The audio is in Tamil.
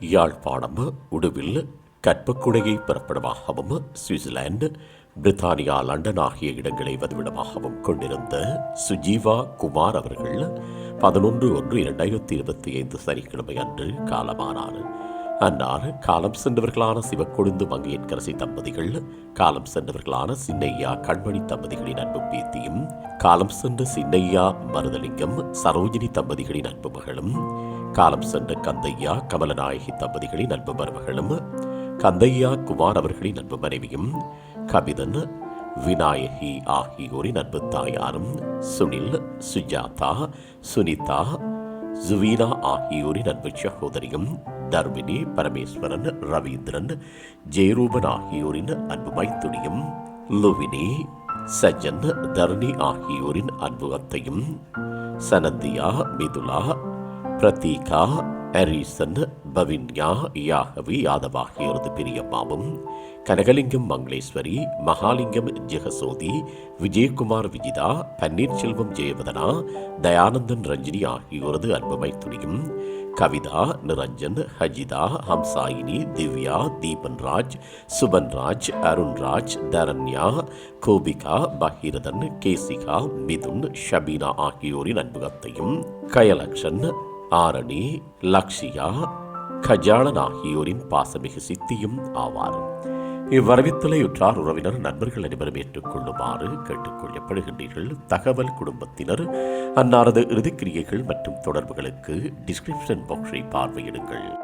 யாழ்ப்பாணம் உடுவில் கற்பக்குடையை பிறப்பிடமாகவும் சுவிட்சர்லாந்து பிரித்தானியா லண்டன் ஆகிய இடங்களை வதிவிடமாகவும் கொண்டிருந்த சுஜீவா குமார் அவர்கள் பதினொன்று ஒன்று இரண்டாயிரத்தி இருபத்தி ஐந்து சனிக்கிழமை அன்று காலமானார். அன்னாறு காலம் சென்றவர்களான சிவக்கொழுந்து மங்கையன்கரசி தம்பதிகள் காலம் சென்றவர்களான சின்னையா கண்மணி தம்பதிகளின் அன்பு பேத்தியும் காலம் சென்ற சின்னையா மருதலிங்கம் சரோஜினி தம்பதிகளின் அன்பு மகளும் காலம் சென்ற கந்தையா கமலநாயகி தம்பதிகளின் அன்பு மருமகளும் கந்தையா குமார் அவர்களின் அன்பு மனைவியும் கபிதன் விநாயகி ஆகியோரின் அன்பு தாயாரும் சுனில் சுஜாதா சுனிதா ஜுவீனா ஆகியோரின் அன்பு சகோதரியும் தர்மினி பரமேஸ்வரன் ரவீந்திரன் ஜெயரூபன் ஆகியோரின் அன்பு மைத்துனியும் லுவினி சஜன் தர்ணி ஆகியோரின் அன்பு அத்தையும் சனந்தியா மிதுலா பிரதீகா அரிசன் பவின்யா யாகவி யாதவ் ஆகியோரது பிரியம்மாவும் கனகலிங்கம் மங்களேஸ்வரி மகாலிங்கம் ஜெகசோதி விஜயகுமார் விஜிதா பன்னீர்செல்வம் ஜெயவதனா தயானந்தன் ரஞ்சினி ஆகியோரது அன்புமை துணியும் கவிதா நிரஞ்சன் ஹஜிதா ஹம்சாயினி திவ்யா தீபன்ராஜ் சுபன்ராஜ் அருண்ராஜ் தரண்யா கோபிகா பகீரதன் கேசிகா மிதுன் ஷபீனா ஆகியோரின் அன்புகத்தையும் கயலக்ஷன் ஆரணி லக்ஷியா கஜாளன் ஆகியோரின் பாசமிகு சித்தியும் ஆவார். இவ்வரவித்தலையுற்றார் உறவினர் நண்பர்கள் அனைவரும் ஏற்றுக்கொள்ளுமாறு கேட்டுக்கொள்ளப்படுகின்றீர்கள். தகவல் குடும்பத்தினர் அன்னாரது இறுதிக்கிரியைகள் மற்றும் தொடர்புகளுக்கு டிஸ்கிரிப்ஷன் பாக்ஸை பார்வையிடுங்கள்.